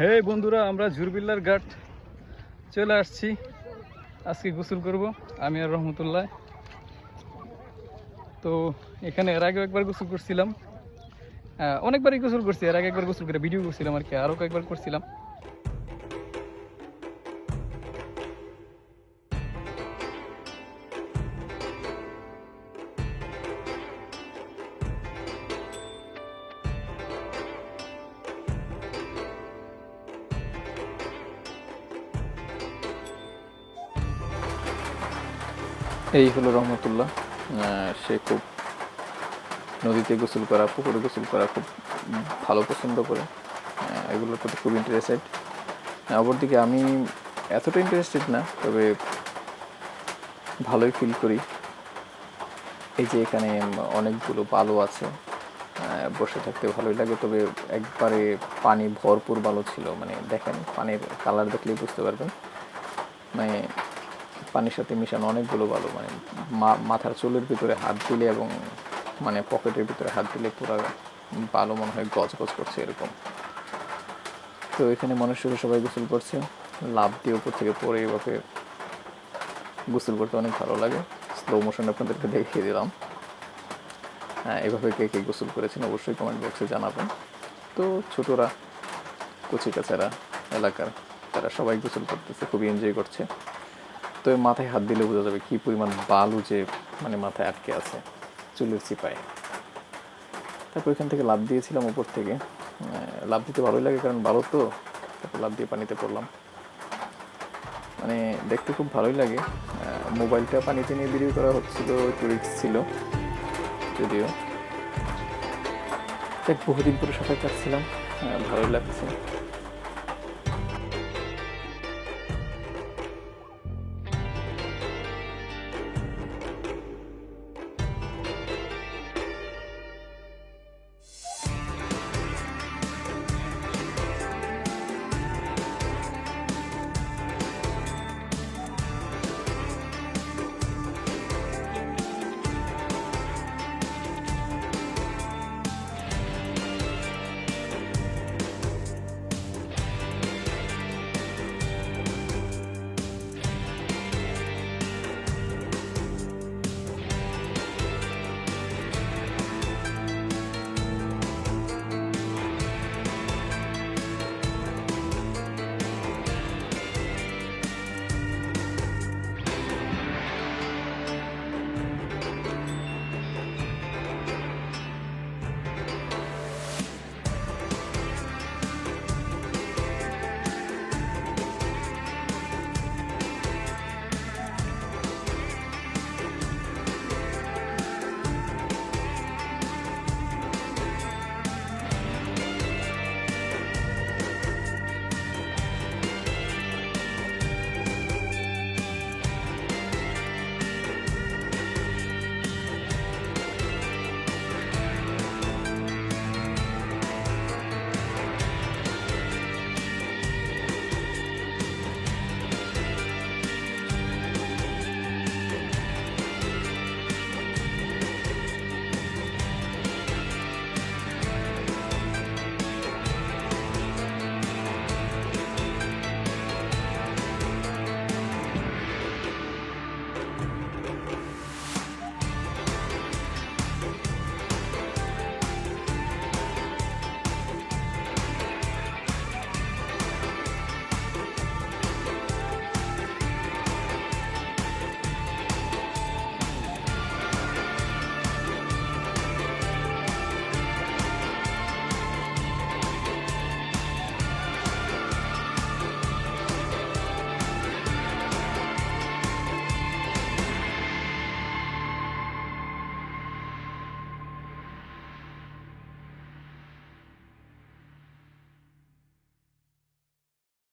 হে বন্ধুরা, আমরা ঝুরবিল্লার ঘাট চলে আসছি। আজকে গোসল করব, আমি আর রহমতুল্লাহ। তো এখানে এর আগেও একবার গোসল করছিলাম। অনেকবারই গোসল করছি, এর আগে একবার গোসল করে ভিডিও করছিলাম আর কি, আরও কয়েকবার করছিলাম। এই হলো রহমতুল্লাহ। সে খুব নদীতে গোসল করা, পুকুরে গোসল করা খুব ভালো পছন্দ করে। এগুলোর প্রতি খুব ইন্টারেস্টেড অপরদিকে আমি এতটা ইন্টারেস্টেড না, তবে ভালোই ফিল করি। এই যে এখানে অনেকগুলো বালু আছে বসে থাকতে ভালোই লাগে, তবে একবারে পানি ভরপুর বালু ছিল মানে দেখেন, পানির কালার দেখলেই বুঝতে পারবেন। মানে পানির সাথে মিশানো অনেকগুলো বালু মানে মাথার চুলের ভিতরে হাত দিলে এবং মানে পকেটের ভিতরে হাত দিলে পুরো বালু মনে হয় গজ গজ করছে এরকম। তো এখানে মানুষের সবাই গোসল করছে। লাভ দিয়ে উপর থেকে পরে এভাবে গোসল করতে অনেক ভালো লাগে। স্লো মোশন আপনাদেরকে দেখিয়ে দিলাম। হ্যাঁ এভাবে কে কে গোসল করেছেন অবশ্যই কমেন্ট বক্সে জানাবেন। তো ছোটরা, কচি কাচারা এলাকার, তারা সবাই গোসল করতেছে, খুবই এনজয় করছে। তো মাথায় হাত দিলে বোঝা যাবে কি পরিমাণ বালু যে মানে মাথায় আটকে আছে, চুলের চিপায় তারপর ওইখান থেকে লাভ দিয়েছিলাম উপর থেকে। লাভ দিতে ভালোই লাগে কারণ ভালো তো, তারপর লাভ দিয়ে পানিতে পড়লাম। মানে দেখতে খুব ভালোই লাগে। মোবাইলটা পানিতে নিয়ে ভিডিও করা হচ্ছিল রিক্স ছিল, যদিও। বহুদিন পরে সাঁতার কাটছিলাম ভালোই লাগছে।